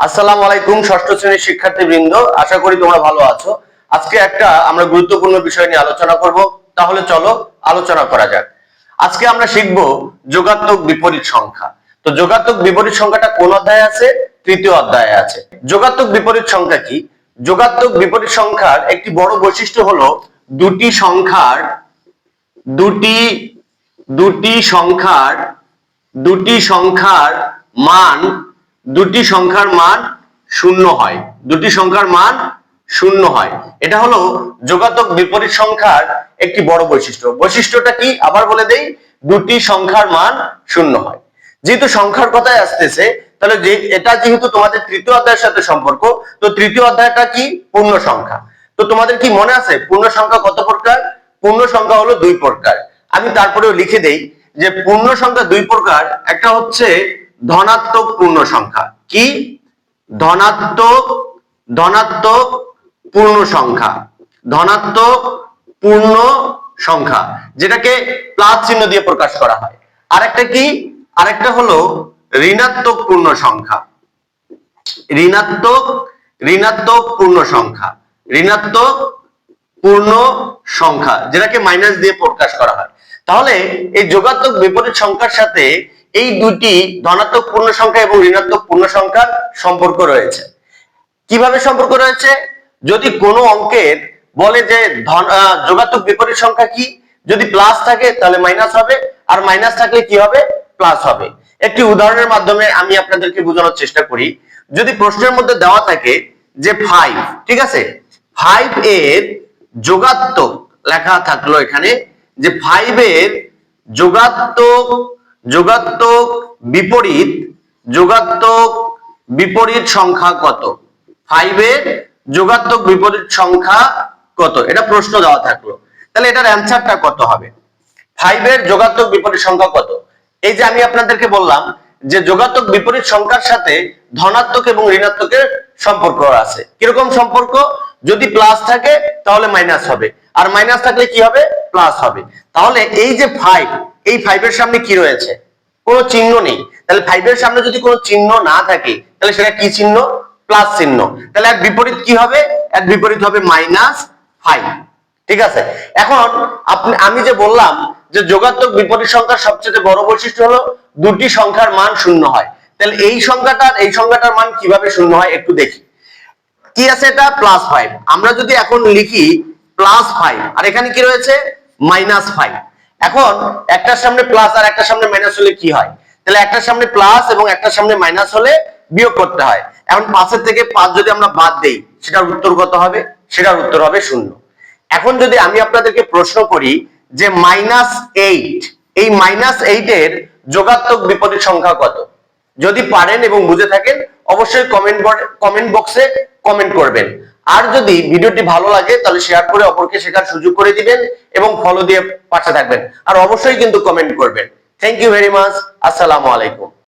আসসালামু আলাইকুম, ষষ্ঠ শ্রেণির শিক্ষার্থীবৃন্দ। আশা করি তোমরা ভালো আছো। আজকে একটা আমরা গুরুত্বপূর্ণ বিষয় নিয়ে আলোচনা করব। তাহলে চলো আলোচনা করা যাক। আজকে আমরা শিখব যোগাত্মক বিপরীত সংখ্যা। তো যোগাত্মক বিপরীত সংখ্যাটা কোন অধ্যায়ে আছে? তৃতীয় অধ্যায়ে আছে। যোগাত্মক বিপরীত সংখ্যা কি? যোগাত্মক বিপরীত সংখ্যার একটি বড় বৈশিষ্ট্য হলো দুটি সংখ্যার, দুটি দুটি সংখ্যার দুটি সংখ্যার মান দুটি সংখ্যার মান শূন্য হয়। দুটি সংখ্যার মান শূন্য হয়। এটা হলো যোগাত্মক বিপরীত সংখ্যার একটি বড় বৈশিষ্ট্য। বৈশিষ্ট্যটা কি? আবার বলে দেই, দুটি সংখ্যার মান শূন্য হয়। যেহেতু সংখ্যার কথায় আসতেছে, তাহলে যে, এটা যেহেতু তোমাদের তৃতীয় অধ্যায়ের সাথে সম্পর্ক, তো তৃতীয় অধ্যায়টা কি? পূর্ণ সংখ্যা। তো তোমাদের কি মনে আছে, পূর্ণ সংখ্যা কত প্রকার? পূর্ণ সংখ্যা হলো দুই প্রকার। আমি তারপরেও লিখে দেই যে, পূর্ণ সংখ্যা দুই প্রকার। একটা হচ্ছে ধনাত্মক পূর্ণ সংখ্যা। কি? ধনাত্মক ধনাত্মক পূর্ণ সংখ্যা। ধনাত্মক পূর্ণ সংখ্যা, যেটাকে প্লাস চিহ্ন দিয়ে প্রকাশ করা হয়। আরেকটা কি? আরেকটা হলো ঋণাত্মক পূর্ণ সংখ্যা। ঋণাত্মক ঋণাত্মক পূর্ণ সংখ্যা। ঋণাত্মক পূর্ণ সংখ্যা, যেটাকে মাইনাস দিয়ে প্রকাশ করা হয়। তাহলে এই যোগাত্মক বিপরীত সংখ্যার সাথে এই দুটি ধনাত্মক পূর্ণ সংখ্যা এবং ঋণাত্মক পূর্ণ সংখ্যার সম্পর্ক রয়েছে। কীভাবে সম্পর্ক রয়েছে? যদি কোনো অঙ্কের বলে যে যোগাত্মক বিপরীত সংখ্যা কি, যদি প্লাস থাকে তাহলে মাইনাস হবে, আর মাইনাস থাকলে কি হবে? প্লাস হবে। একটি উদাহরণের মাধ্যমে আমি আপনাদেরকে বোঝানোর চেষ্টা করি। যদি প্রশ্নের মধ্যে দেওয়া থাকে যে ফাইভ ঠিক আছে? ফাইভ এর যোগাত্মক লেখা থাকল এখানে যে ফাইভ এর যোগাত্মক যোগাত্মক বিপরীত যোগাত্মক বিপরীত সংখ্যা কত? ফাইভের যোগাত্মক বিপরীত সংখ্যা কত? এটা প্রশ্ন দেওয়া থাকল। তাহলে এটার অ্যান্সারটা কত হবে? ফাইভের যোগাত্মক বিপরীত সংখ্যা কত? এই যে আমি আপনাদেরকে বললাম যে যোগাত্মক বিপরীত সংখ্যার সাথে ধনাত্মক এবং ঋণাত্মকের সম্পর্ক আছে। কীরকম সম্পর্ক? যদি প্লাস থাকে, তাহলে মাইনাস হবে। আর মাইনাস থাকলে কি হবে? প্লাস হবে। তাহলে এই যে ফাইভ এই ফাইভের সামনে কি রয়েছে? কোনো চিহ্ন নেই। তাহলে ফাইভের সামনে যদি কোনো চিহ্ন না থাকে, তাহলে সেটা কি চিহ্ন? প্লাস চিহ্ন। তাহলে এক বিপরীত কি হবে? এক বিপরীত হবে মাইনাস ফাইভ ঠিক আছে? এখন আপনি, আমি যে বললাম যে যোগাত্মক বিপরীত সংখ্যার সবচেয়ে বড় বৈশিষ্ট্য হলো দুটি সংখ্যার মান শূন্য হয়। তাহলে এই সংখ্যাটার এই সংখ্যাটার মান কীভাবে শূন্য হয় একটু দেখি। কি আছে এটা? প্লাস ফাইভ আমরা যদি এখন লিখি প্লাস ফাইভ আর এখানে কি রয়েছে? মাইনাস ফাইভ এখন একটার সামনে প্লাস আর একটার সামনে মাইনাস হলে কি হয়? তাহলে একটার সামনে প্লাস এবং একটার সামনে মাইনাস হলে বিয়োগ করতে হয়। এখন পাঁচের থেকে পাঁচ যদি আমরা বাদ দেই, সেটার উত্তর কত হবে? সেটার উত্তর হবে শূন্য। এখন যদি আমি আপনাদেরকে প্রশ্ন করি যে মাইনাস এইট এই মাইনাস এইটের যোগাত্মক বিপরীত সংখ্যা কত? যদি পারেন এবং বুঝে থাকেন, অবশ্যই কমেন্ট কমেন্ট বক্সে কমেন্ট করবেন। আর যদি ভিডিওটি ভালো লাগে, তাহলে শেয়ার করে অপরকে শেখার সুযোগ করে দিবেন এবং ফলো দিয়ে পাশে থাকবেন। আর অবশ্যই কিন্তু কমেন্ট করবেন। থ্যাংক ইউ ভেরি মাচ আসসালামু আলাইকুম।